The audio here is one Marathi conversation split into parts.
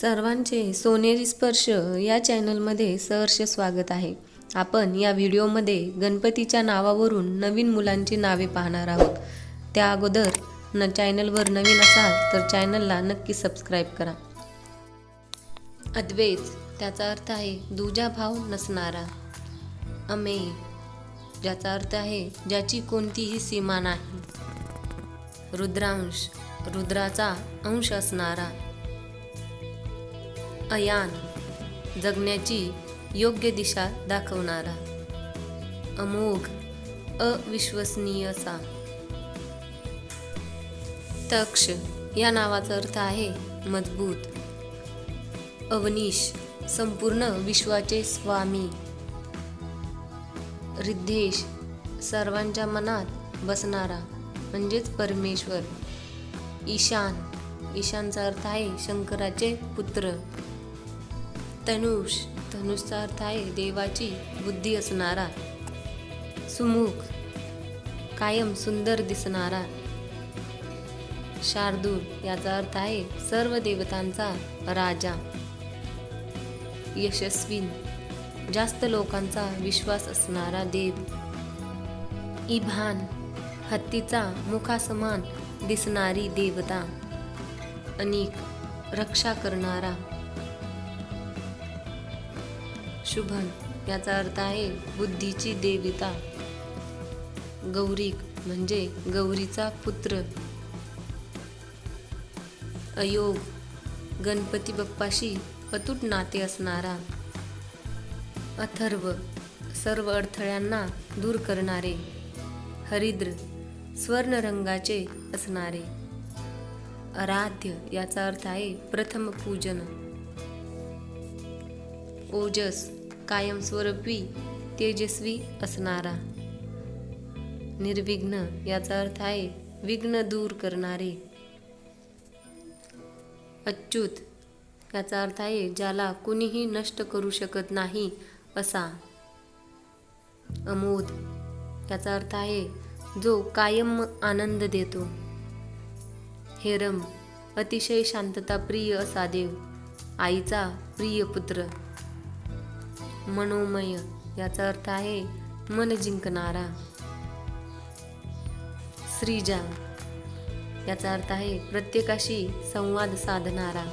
सर्वांचे सोनेरी स्पर्श या चॅनलमध्ये सहर्ष स्वागत आहे. आपण या व्हिडिओमध्ये गणपतीच्या नावावरून नवीन मुलांची नावे पाहणार आहोत. त्या अगोदर न चॅनलवर नवीन असाल तर चॅनलला नक्की सबस्क्राईब करा. अद्वैत त्याचा अर्थ आहे दुजा भाव नसणारा. अमे ज्याचा अर्थ आहे ज्याची कोणतीही सीमा नाही. रुद्रांश रुद्राचा अंश असणारा. अयान जगण्याची योग्य दिशा दाखवणारा. अमोघ अविश्वसनीयसा तक्ष या नावाचा अर्थ आहे मजबूत. अवनीश संपूर्ण विश्वाचे स्वामी. रिद्धेश सर्वांच्या मनात बसणारा म्हणजेच परमेश्वर. ईशान ईशानचा अर्थ आहे शंकराचे पुत्र. तनुष धनुषचा अर्थ आहे देवाची बुद्धी असणारा. सुमुख कायम सुंदर दिसणारा. शार्दूल याचा अर्थ आहे सर्व देवतांचा राजा. यशस्वी जास्त लोकांचा विश्वास असणारा देव. इभान हत्तीचा मुखासमान दिसणारी देवता. अनेक रक्षा करणारा. शुभन याचा अर्थ आहे बुद्धीची देवता. गौरिक म्हणजे गौरीचा पुत्र. अयोग गणपती बाप्पाशी अतूट नाते असणारा. अथर्व सर्व अडथळ्यांना दूर करणारे. हरिद्र स्वर्ण रंगाचे असणारे. आराध्य याचा अर्थ आहे प्रथम पूजन. ओजस कायमस्वरूपी तेजस्वी असणारा. निर्विघ्न याचा अर्थ आहे विघ्न दूर करणारे. अच्युत याचा अर्थ आहे ज्याला कुणीही नष्ट करू शकत नाही असा. अमोद याचा अर्थ आहे जो कायम आनंद देतो. हेरम अतिशय शांतता प्रिय असा देव आईचा प्रिय पुत्र. मनोमय याचा अर्थ आहे मन जिंकणारा. श्रीजा याचा अर्थ आहे प्रत्येकाशी संवाद साधणारा.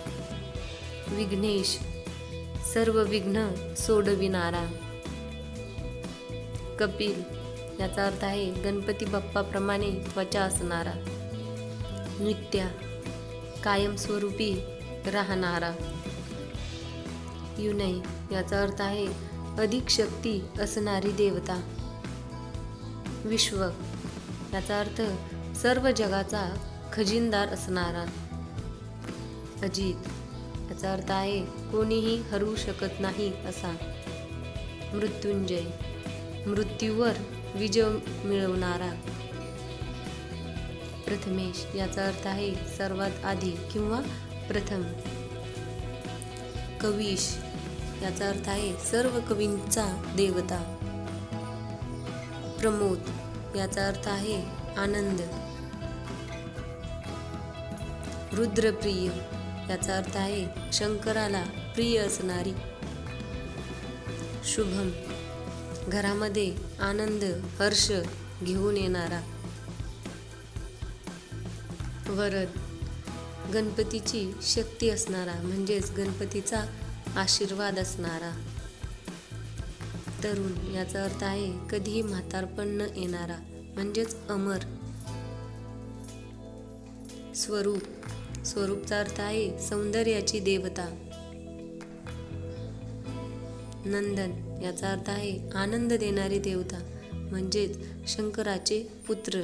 विघ्नेश सर्व विघ्न सोडविणारा. कपिल याचा अर्थ आहे गणपती बाप्पाप्रमाणे त्वचा असणारा. नित्या कायमस्वरूपी राहणारा. युनय याचा अर्थ आहे अधिक शक्ती असणारी देवता. विश्व. याचा अर्थ सर्व जगाचा खजिनदार असणारा. अजित. याचा अर्थ आहे कोणीही हरवू शकत नाही असा. मृत्युंजय. मृत्यूवर विजय मिळवणारा. प्रथमेश. याचा अर्थ आहे सर्वात आधी किंवा प्रथम. कवीश. याचा अर्थ आहे सर्व कवींचा देवता. प्रमोद याचा अर्थ आहे आनंद. रुद्रप्रिय याचा अर्थ आहे शंकराला प्रिय असणारी. शुभम घरामध्ये आनंद हर्ष घेऊन येणारा. वरद गणपतीची शक्ती असणारा म्हणजेच गणपतीचा आशीर्वाद असणारा. तरुण याचा अर्थ आहे कधीही म्हातारपण न येणारा म्हणजेच अमर. स्वरूप स्वरूपचा अर्थ आहे सौंदर्याची देवता. नंदन याचा अर्थ आहे आनंद देणारी देवता म्हणजेच शंकराचे पुत्र.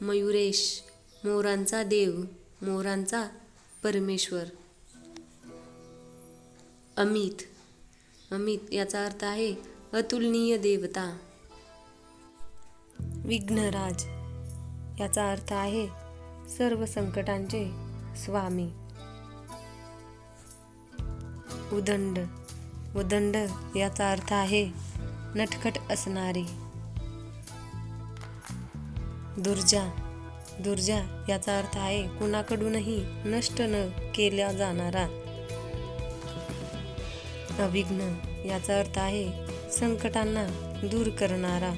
मयुरेश मोरांचा देव मोरांचा परमेश्वर. अमित. अमित याचा अर्थ आहे अतुलनीय देवता. विघ्नराज याचा अर्थ आहे सर्व संकटांचे स्वामी. उदंड. उदंड याचा अर्थ आहे नटखट असणारे. दुर्जा. दुर्जा याचा अर्थ आहे कुणाकडूनही नष्ट न केला जाणारा. अविघ्न याचा अर्थ आहे संकटांना दूर करणारा.